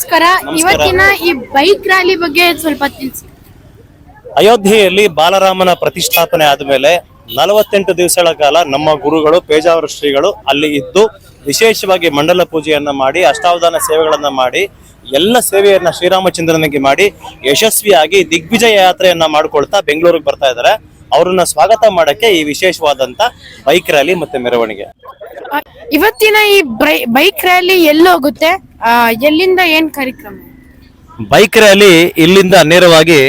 ನಮಸ್ಕಾರ. ಇವತ್ತಿನ ಈ ಬೈಕ್ ರ್ಯಾಲಿ ಬಗ್ಗೆ ಸ್ವಲ್ಪ ತಿಳಿಸಿ. ಅಯೋಧ್ಯೆಯಲ್ಲಿ ಬಾಲರಾಮನ ಪ್ರತಿಷ್ಠಾಪನೆ ಆದಮೇಲೆ ನಲವತ್ತೆಂಟು ದಿವಸಗಳ ಕಾಲ ನಮ್ಮ ಗುರುಗಳು ಪೇಜಾವರ ಶ್ರೀಗಳು ಅಲ್ಲಿ ಇದ್ದು ವಿಶೇಷವಾಗಿ ಮಂಡಲ ಪೂಜೆಯನ್ನ ಮಾಡಿ ಅಷ್ಟಾವಧಾನ ಸೇವೆಗಳನ್ನ ಮಾಡಿ ಎಲ್ಲ ಸೇವೆಯನ್ನ ಶ್ರೀರಾಮಚಂದ್ರನಿಗೆ ಮಾಡಿ ಯಶಸ್ವಿಯಾಗಿ ದಿಗ್ವಿಜಯ ಯಾತ್ರೆಯನ್ನ ಮಾಡ್ಕೊಳ್ತಾ ಬೆಂಗಳೂರಿಗೆ ಬರ್ತಾ ಇದ್ದಾರೆ. ಅವ್ರನ್ನ ಸ್ವಾಗತ ಮಾಡಕ್ಕೆ ಈ ವಿಶೇಷವಾದಂತ ಬೈಕ್ ರ್ಯಾಲಿ ಮತ್ತೆ ಮೆರವಣಿಗೆ. ಇವತ್ತಿನ ಈ ಬೈಕ್ ರ್ಯಾಲಿ ಎಲ್ಲೋಗುತ್ತೆ ಎಲ್ಲಿಂದ ಏನ್ ಕಾರ್ಯಕ್ರಮ? ಬೈಕ್ ರ್ಯಾಲಿ ಇಲ್ಲಿಂದ ನೇರವಾಗಿ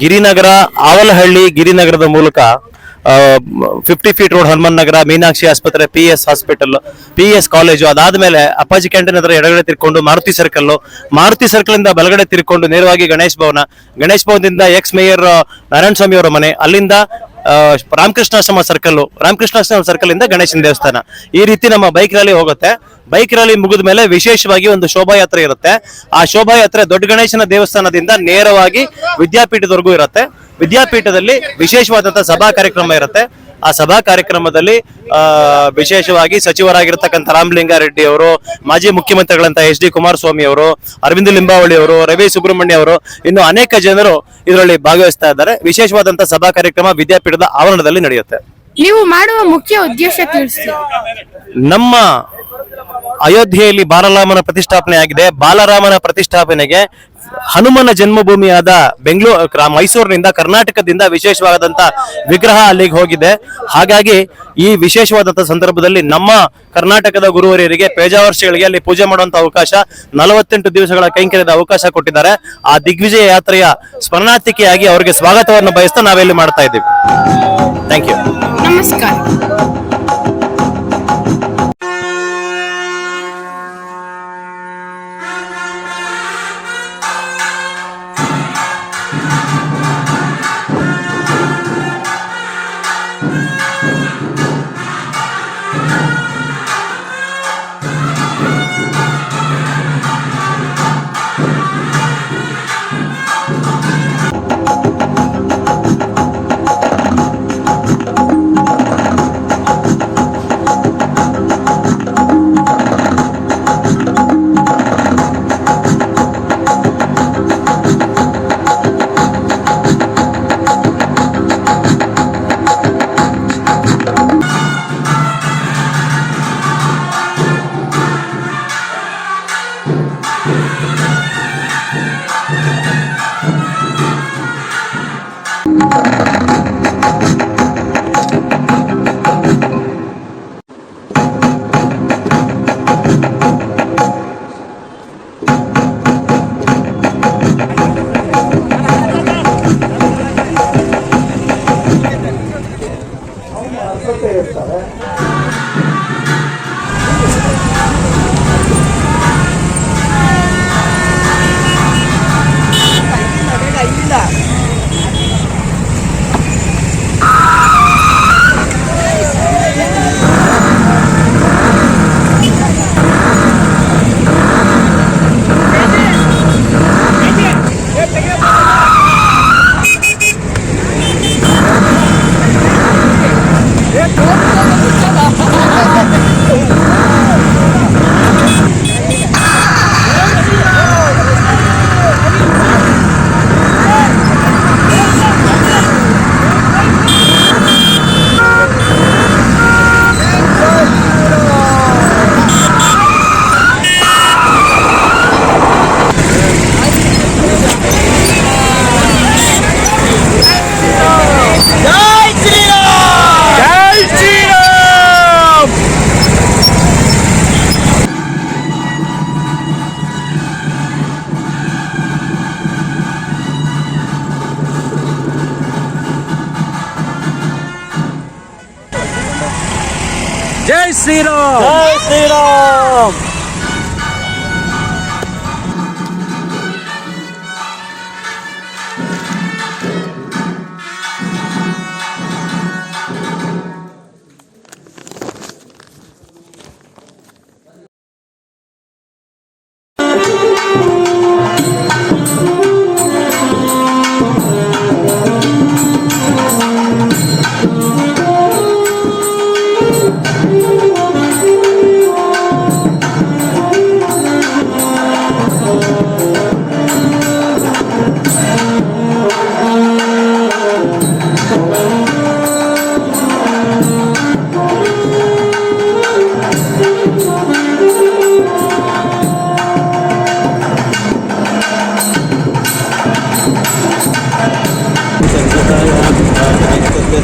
ಗಿರಿನಗರ ಆವಲಹಳ್ಳಿ ಗಿರಿನಗರದ ಮೂಲಕ fifty feet road Hanuman Nagar, Meenakshi ಆಸ್ಪತ್ರೆ P S hospital P S college ಅದಾದ್ಮೇಲೆ ಅಪ್ಪಾಜಿ ಕ್ಯಾಂಟೀನ್ ಹತ್ರ ಎಡಗಡೆ ತಿರ್ಕೊಂಡು ಮಾರುತಿ ಸರ್ಕಲ್ ಮಾರುತಿ ಸರ್ಕಲ್ ಇಂದ ಬಲಗಡೆ ತಿರ್ಕೊಂಡು ನೇರವಾಗಿ ಗಣೇಶ್ ಭವನ. ಗಣೇಶ್ ಭವನದಿಂದ ಎಕ್ಸ್ ಮೇಯರ್ ನಾರಾಯಣ ಸ್ವಾಮಿ ಅವರ ಮನೆ. ಅಲ್ಲಿಂದ ರಾಮಕೃಷ್ಣಾಶ್ರಮ ಸರ್ಕಲ್ ರಾಮಕೃಷ್ಣಾಶ್ರಮ ಸರ್ಕಲ್ ಇಂದ ಗಣೇಶನ ದೇವಸ್ಥಾನ. ಈ ರೀತಿ ನಮ್ಮ ಬೈಕ್ ರ್ಯಾಲಿ ಹೋಗುತ್ತೆ. ಬೈಕ್ ರ್ಯಾಲಿ ಮುಗಿದ ಮೇಲೆ ವಿಶೇಷವಾಗಿ ಒಂದು ಶೋಭಾಯಾತ್ರೆ ಇರುತ್ತೆ. ಆ ಶೋಭಾಯಾತ್ರೆ ದೊಡ್ಡ ಗಣೇಶನ ದೇವಸ್ಥಾನದಿಂದ ನೇರವಾಗಿ ವಿದ್ಯಾಪೀಠದವರೆಗೂ ಇರುತ್ತೆ. ವಿದ್ಯಾಪೀಠದಲ್ಲಿ ವಿಶೇಷವಾದಂತಹ ಸಭಾ ಕಾರ್ಯಕ್ರಮ ಇರುತ್ತೆ. ಆ ಸಭಾ ಕಾರ್ಯಕ್ರಮದಲ್ಲಿ ವಿಶೇಷವಾಗಿ ಸಚಿವರಾಗಿರ್ತಕ್ಕಂಥ ರಾಮಲಿಂಗಾರೆಡ್ಡಿ ಅವರು, ಮಾಜಿ ಮುಖ್ಯಮಂತ್ರಿಗಳಂತ ಎಚ್ ಡಿ ಕುಮಾರಸ್ವಾಮಿ ಅವರು, ಅರವಿಂದ ಲಿಂಬಾವಳಿ ಅವರು, ರವಿ ಸುಬ್ರಹ್ಮಣ್ಯ ಅವರು ಇನ್ನು ಅನೇಕ ಜನರು ಇದರಲ್ಲಿ ಭಾಗವಹಿಸ್ತಾ ಇದ್ದಾರೆ. ವಿಶೇಷವಾದಂತಹ ಸಭಾ ಕಾರ್ಯಕ್ರಮ ವಿದ್ಯಾಪೀಠದ ಆವರಣದಲ್ಲಿ ನಡೆಯುತ್ತೆ. ನೀವು ಮಾಡುವ ಮುಖ್ಯ ಉದ್ದೇಶ ತಿಳಿಸಿ. ನಮ್ಮ ಅಯೋಧ್ಯೆಯಲ್ಲಿ ಬಾಲರಾಮನ ಪ್ರತಿಷ್ಠಾಪನೆ ಆಗಿದೆ ಬಾಲರಾಮನ ಪ್ರತಿಷ್ಠಾಪನೆಗೆ ಹನುಮನ ಜನ್ಮಭೂಮಿಯಾದ ಬೆಂಗಳೂರು ಮೈಸೂರಿನಿಂದ, ಕರ್ನಾಟಕದಿಂದ ವಿಶೇಷವಾದಂತ ವಿಗ್ರಹ ಅಲ್ಲಿಗೆ ಹೋಗಿದೆ. ಹಾಗಾಗಿ ಈ ವಿಶೇಷವಾದಂತ ಸಂದರ್ಭದಲ್ಲಿ ನಮ್ಮ ಕರ್ನಾಟಕದ ಗುರುವರಿಯರಿಗೆ ಪೇಜಾವರ್ಷಿಗಳಿಗೆ ಅಲ್ಲಿ ಪೂಜೆ ಮಾಡುವಂತ ಅವಕಾಶ ನಲವತ್ತೆಂಟು ದಿವಸಗಳ ಕೈಂಕರ್ಯದ ಅವಕಾಶ ಕೊಟ್ಟಿದ್ದಾರೆ. ಆ ದಿಗ್ವಿಜಯ ಯಾತ್ರೆಯ ಸ್ಮರಣಾರ್ಥಿಕೆಯಾಗಿ ಅವರಿಗೆ ಸ್ವಾಗತವನ್ನು ಬಯಸ್ತಾ ನಾವೆಲ್ಲಿ ಮಾಡ್ತಾ ಇದ್ದೀವಿ. Thank you До. Sriram! Jai Sriram! Yes,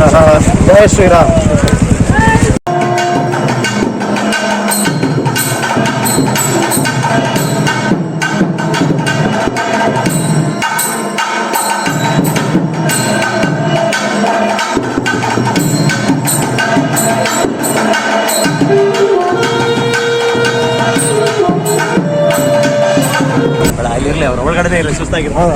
जय श्रीराम ಅಲ್ಲಿರಲಿ ಅವ್ರ ಒಳಗಡೆ ಇರಲಿ ಸುಸ್ತಾಗಿರ್ತಾರೆ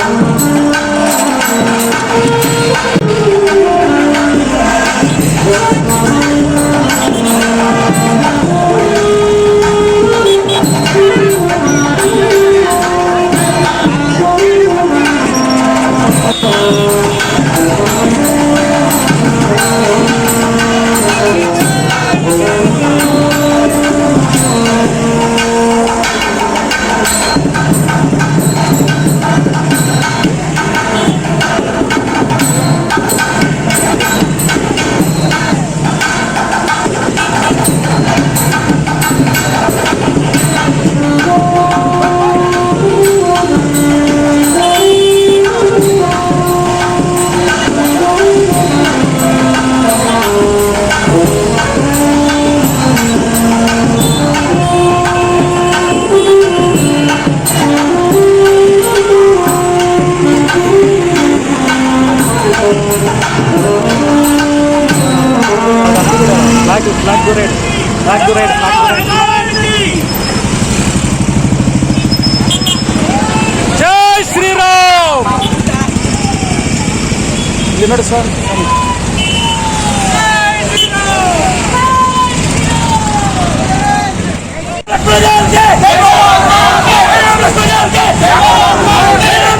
Thank you. జై Sriram limit sir ¡Estudiante! ¡Estudiante! ¡Estudiante!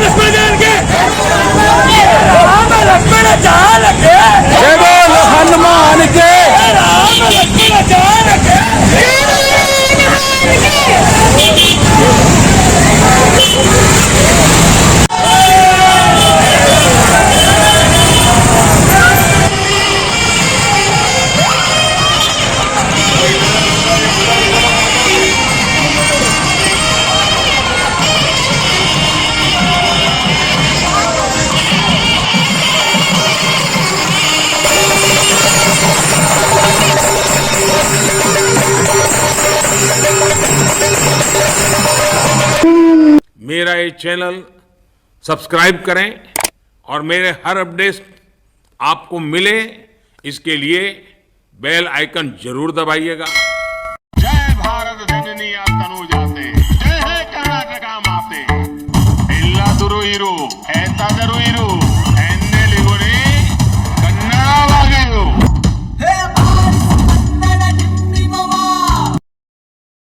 Channel subscribe करें और मेरे हर अपडेट आपको मिले, इसके लिए बेल आइकन ज़रूर दबाइएगा। जय भारत जय कर्नाटका माते। ऐसा